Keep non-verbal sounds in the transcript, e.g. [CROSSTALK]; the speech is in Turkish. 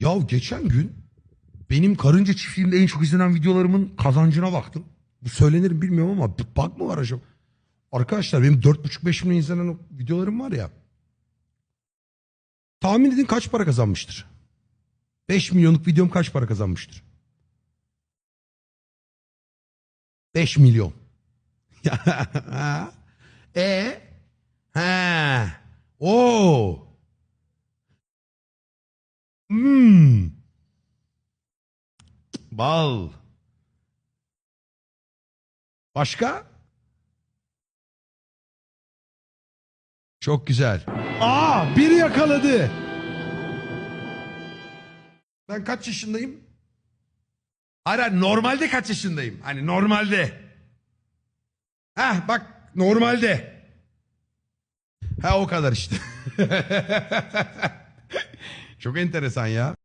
Ya geçen gün benim karınca çiftliğimde en çok izlenen videolarımın kazancına baktım. Bu söylenir mi bilmiyorum ama bug mı var acaba? Arkadaşlar benim 4,5-5 milyon izlenen videolarım var ya. Tahmin edin kaç para kazanmıştır? 5 milyonluk videom kaç para kazanmıştır? 5 milyon. [LAUGHS] e he o Hmm. Bal. Başka? Çok güzel. Aa, biri yakaladı. Ben kaç yaşındayım? Hayır, hayır, normalde kaç yaşındayım? Hani normalde. Heh bak normalde. Ha o kadar işte. [LAUGHS] Çok enteresan ya.